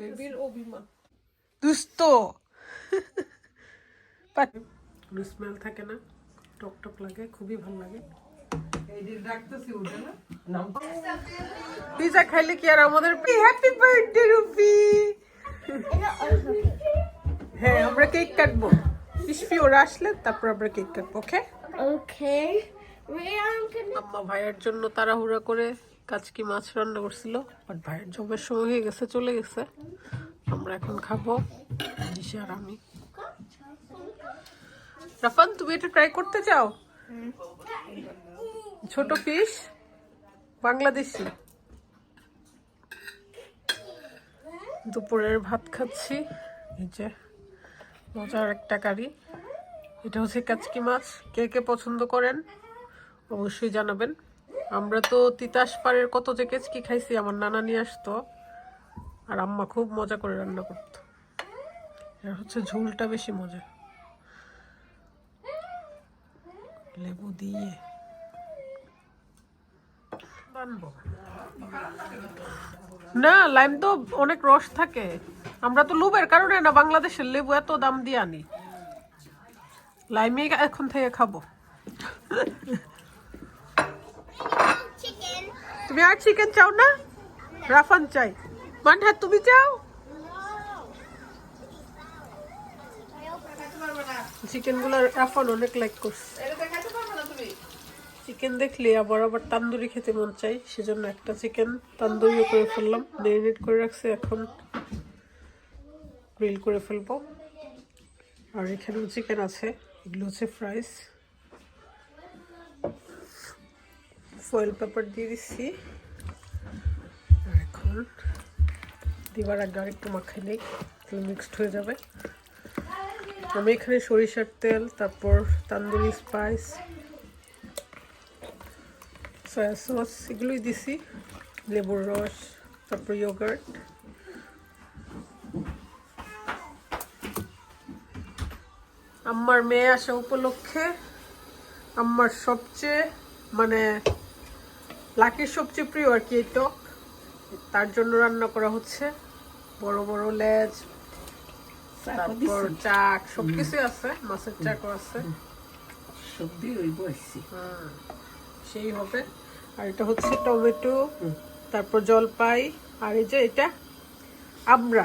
বেবির অভিমান কোনো স্মেল থাকে না। টক টক লাগে খুবই ভালো লাগে। পিজা খাইলে কি আর আমাদের হ্যাপি বার্থডে রুপি। হ্যাঁ আমরা কেক কাটবো। ইসফি ওরা আসলে তারপর আমরা কেক কাটবো ওকে. Rian, আম্মা ভাইয়ের জন্য তাড়াহুড়া করে কাচকি মাছ রান্না করছিল বাট ভাইয়ের জবের সময় হয়ে গেছে, চলে গেছে। আমরা এখন খাব দিশা আর আমি। রাফান, তুমি এটা ট্রাই করতে চাও? ছোট ফিশ বাংলাদেশি। দুপুরের ভাত খাচ্ছি, এই যে মজার একটা কারি। এটা হচ্ছে কাচকি মাছ। কে কে পছন্দ করেন, অবশ্যই জানাবেন। আমরা তো তিতাস পাড়ের কত যে কেচকি খাইছি, আমার নানা নিয়ে আসতো। আর আম্মা খুব মজা করে রান্না করতো। এর হচ্ছে ঝোলটা বেশি মজা। লেবু দিয়ে না, লাইম তো অনেক রস থাকে। আমরা তো লুবের কারণে না বাংলাদেশের লেবু এত দাম দিয়ে আনি। লাইমে এখন থেকে খাব। তুমি আর চিকেন চাও না রাফান চাই মানহা তুমি চাও চিকেনগুলো রাফান অনেক লাইক করছে। চিকেন দেখলে আবার আবার তান্দুরি খেতে মন চাই সেজন্য একটা চিকেন তান্দুরিও করে ফেললাম। মেরিনেট করে রাখছি, এখন গ্রিল করে ফেলব। আর এখানেও চিকেন আছে, এগুলো হচ্ছে ফ্রাইস ফয়েল পেপার দিয়ে দিচ্ছি। এখন দিবার আগে আর একটু মাখাই নেই মিক্সড হয়ে যাবে। আমি এখানে সরিষার তেল, তারপর তান্দুরি স্পাইস সয়া সস এগুলোই দিছি। লেবুর রস, তারপর ইয়োগার্ট আমার মেয়ে আসা উপলক্ষে আমার সবচেয়ে মানে লাকির সবচেয়ে প্রিয় আর কি এই টক তার জন্য রান্না করা হচ্ছে। বড় বড় লেজ তারপর চাক সবকিছু আছে মাছের চাকও আছে। সবজি ওই বসছি হুম, সেই হবে। আর এটা হচ্ছে টমেটো তারপর জলপাই আর এই যে এটা আমরা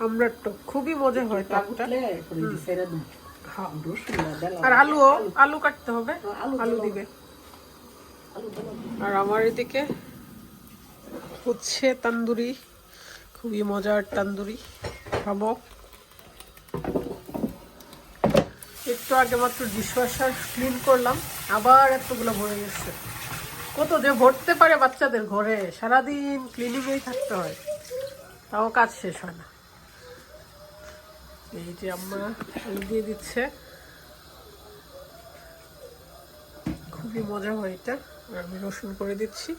আমরার টক খুবই মজা হয় টকটা। হ্যাঁ। আর আলুও আলু কাটতে হবে। আলু দিবে। আর আমার এদিকে হচ্ছে তান্দুরি, খুবই মজার তান্দুরি, খাব। একটু আগে মাত্র ডিশওয়াশার ক্লিন করলাম, আবার এতগুলো ভরে গেছে। কত যে ভরতে পারে বাচ্চাদের ঘরে, সারাদিন ক্লিনিংয়েই থাকতে হয়। তাও কাজ শেষ হয় না। এই যে আম্মা দিয়ে দিচ্ছে। খুবই মজা হয় এটা। আমি রসুন করে দিচ্ছি।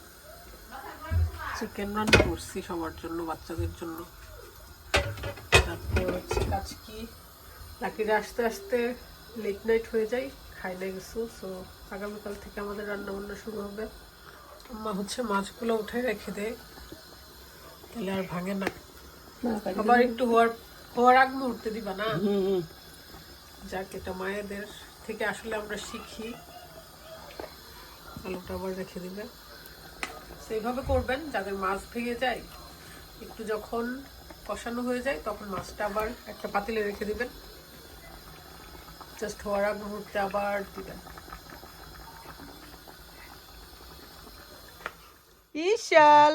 চিকেন রান্না করছি সবার জন্য বাচ্চাদের জন্য। তারপর হচ্ছে কাচকি লাকিরা আস্তে আসতে লেট নাইট হয়ে যায় খাই না কিছু সো আগামীকাল থেকে আমাদের রান্না বান্না শুরু হবে। আম্মা হচ্ছে মাছগুলো উঠে রেখে দেয় তাহলে আর ভাঙে না। আবার একটু হওয়ার হওয়ার আগ মুহূর্তে দিবা না? যাক এটা মায়েদের থেকে আসলে আমরা শিখি। আলুটা আবার রেখে দিবে সেইভাবে করবেন যাদের মাছ ভেঙে যায়। একটু যখন কষানো হয়ে যায়, তখন মাছটা আবার একটা পাতিলে রেখে দিবেন। জাস্ট হওয়ার আগ মুহূর্তে আবার দিবেন। ইশাল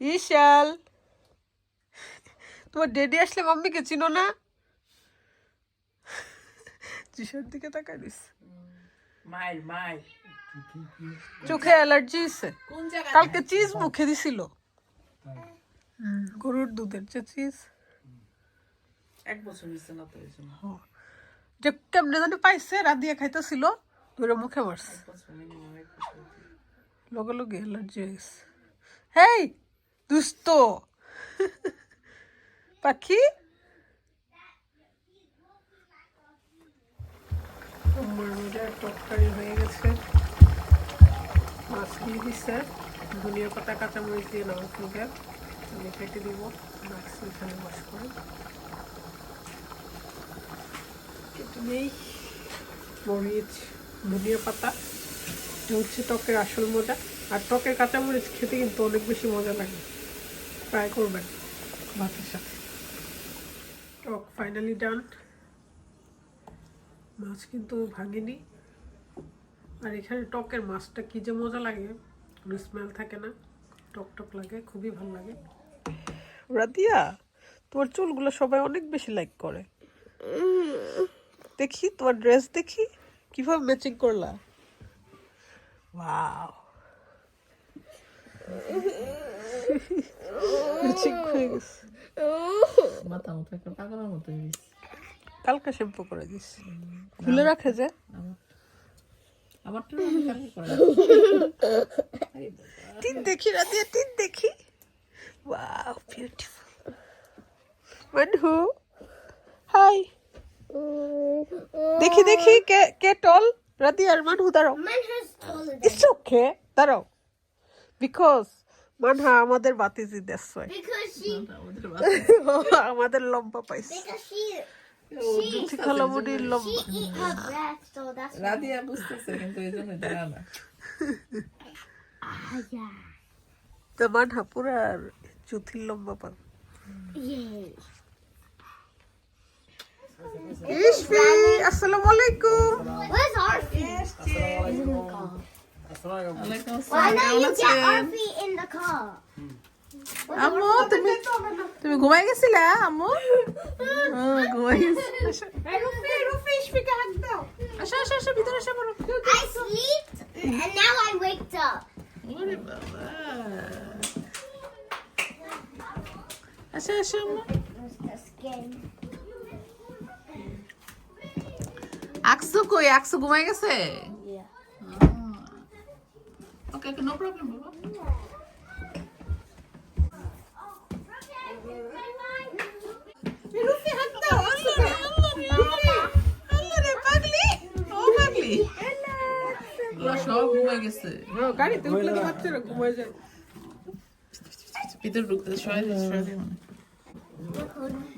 ইশাল তোমার ডেডি আসলে মাম্মিকে চিনো না? জিসার দিকে তাকাই দিস মায়ের মায়ের। চোখে অ্যালার্জি হয়েছে কালকে চিজ মুখে দিছিল। গরুর দুধের যে চিজ। এক বছর হয়েছে না তো যে কেমনে জানি পাইছে রাত দিয়ে খাইতেছিল ধরে মুখে মারছে। লগে লগে অ্যালার্জি হয়ে গেছে হেই দুস্ত! পাখি! আমার মজার তরকারি হয়ে গেছে। মাছ দিয়ে দিচ্ছে ধনিয়া পাতা, কাঁচামরিচ দিয়ে নামাজ আমি কেটে দিব। মাক্সি এখানে বাস করে। কেটে নেই। মরিচ, ধনিয়া পাতা। এটা হচ্ছে টকের আসল মজা। আর টকের কাঁচামরিচ খেতে কিন্তু অনেক বেশি মজা লাগে। ট্রাই করবেন। ভাতের সাথে। টক ফাইনালি ডান মাছ কিন্তু ভাঙেনি। আর এখানে টকের মাছটা কি যে মজা লাগে কোনো স্মেল থাকে না। টক টক লাগে খুবই ভালো লাগে। রাদিয়া তোমার চুলগুলো সবাই অনেক বেশি লাইক করে। দেখি তোমার ড্রেস দেখি কীভাবে ম্যাচিং করলা? ওয়াও ম্যাচিং হয়ে গেছে। মাথা মতো একটা পাগলের মতো হয়ে গেছে। কালকে শ্যাম্পু করে দিস। খুলে রাখে যে। আমার তো আমি কালকে করে তিন দেখি রাতিয়া তিন দেখি। ওয়াও বিউটিফুল মানহু হাই দেখি দেখি কে কে টল রাতিয়া আর মানহু দাঁড়াও। ইটস ওকে দাঁড়াও। বিকজ মানহা আমাদের বাতিজি বাচ্চা আমাদের লম্বা পাইছে জুথি খালামুনির লম্বা she eat her breath, so that's why. Radhiya বুঝতেছে কিন্তু এই জন্য জানা না Ah. তো মানহা পুরা জুথির লম্বা পা Yay. ইসফি আসসালামু আলাইকুম Where's Arfie? He's in the car. ওয়ালাইকুম Why আসসালাম don't you get Arfie in the car? আম্মু তুমি তুমি ঘুমাই গেছিলা আম্মু? ঘুমাই গেছি। রুফি রুফি ইসফিকে হাত দাও। আসো আসো আসো ভিতরে এসে পড়ো I slept and now I waked up. ওরে বাবা। আম্মু Where's the skin? আকসু কই? আকসু ঘুমাই গেছে? ওকে নো প্রবলেম বাবা রুফি হাত দাও আল্লাহ রে আল্লাহ রে রুফি আল্লাহ রে পাগলি ও পাগলি ওরা সব ঘুমাই গেছে গাড়িতে উঠলে তো বাচ্চারা ঘুমায় যায় ভিতরে ঢুকতে সবাই সবাই মানে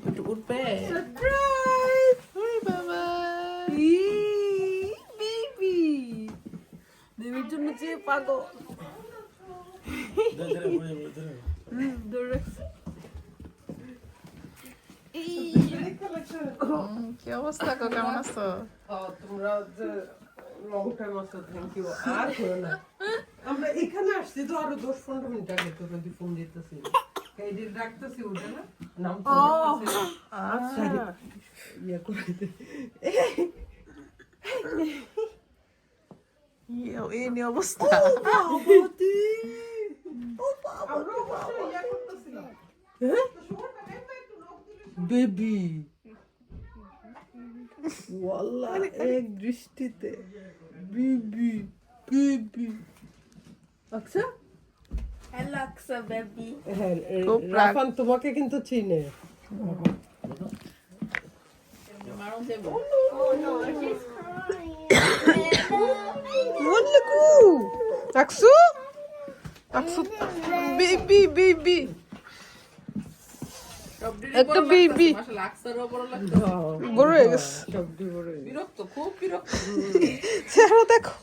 একটু উঠবে সারপ্রাইজ ওরে বাবা বেবি দেবীর জন্য যে পাগল। কি অবস্থা কেমন আছো তোমরা যে লং থ্যাংক ইউ আর করো না। আমরা এখানে আসছি তো আরও দশ পনেরো মিনিট আগে তো যদি ফোন দিতেছি। এই ডাকতেছি উঠে না? নাম তো আচ্ছা ইয়ে করে এই- এই নিয়ে অবস্থা। করতেছিলাম। বেবি। ওয়াল্লাহ এক দৃষ্টিতে বেবি বেবি আচ্ছা রাফান তোমাকে কিন্তু চিনে। Aksu? Aksu baby baby baby মাশাআল্লাহ বড় হয়ে গেছে। সবটি বড় হয়ে গেছে। বিরক্ত খুব বিরক্ত। চেহারা দেখো।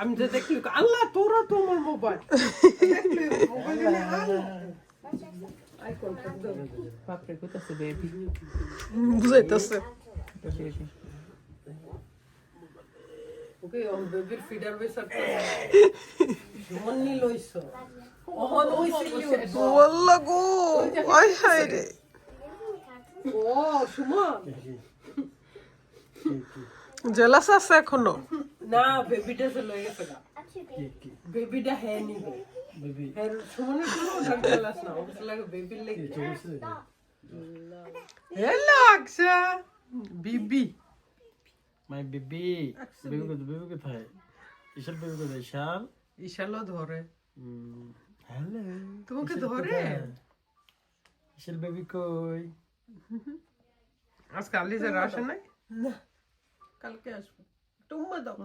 আমি যে দেখলি আল্লাহ তোরা তো আমার মোবাইল দেখলি মোবাইল নিয়ে আল্লাহ আই কন্টাক্ট বাপরে কোথাছে বেবি বুঝাইতেছে বেবি ওকে অন বেবির ফিডার বেসার নি লইছো অহন হইছে ওয়াল্লাহ গো। আয় হায় রে ও সুমন জেলাস আছে এখনও না বেবিটা চলে গেছে বেবিটা হ্যাঁ নিবে। Hello, Aksha. Bibi. My Bibi Baby কোথায়? Baby কোথায়? ঈশাল baby কোথায়? ঈশাল? ঈশালও ধরে। হ্যালো। তোমাকে ধরে? ঈশাল baby কই? আজকে আলি স্যার আসে নাই? না। কালকে আসব তুমি দাও।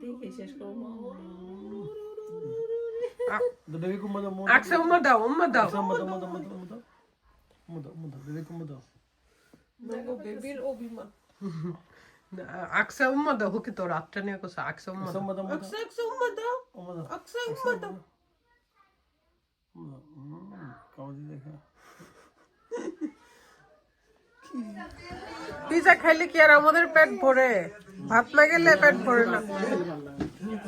দেখি শেষ করব। Bebek umada umada. Aksa umada umada. Aksa umada umada umada umada. Umada umada bebek umada. Nango bebil obima. Aksa umada ho ki to rakta ne ko sa aksa umada. Aksa umada umada. Aksa aksa umada. Umada. Aksa umada. কাউজি দেখা pizza খাইলে কি আর আমাদের পেট ভরে ভাত না গেলে পেট ভরে না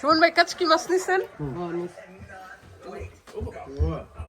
সুমন ভাই কাজ কি মাছ নিছেন?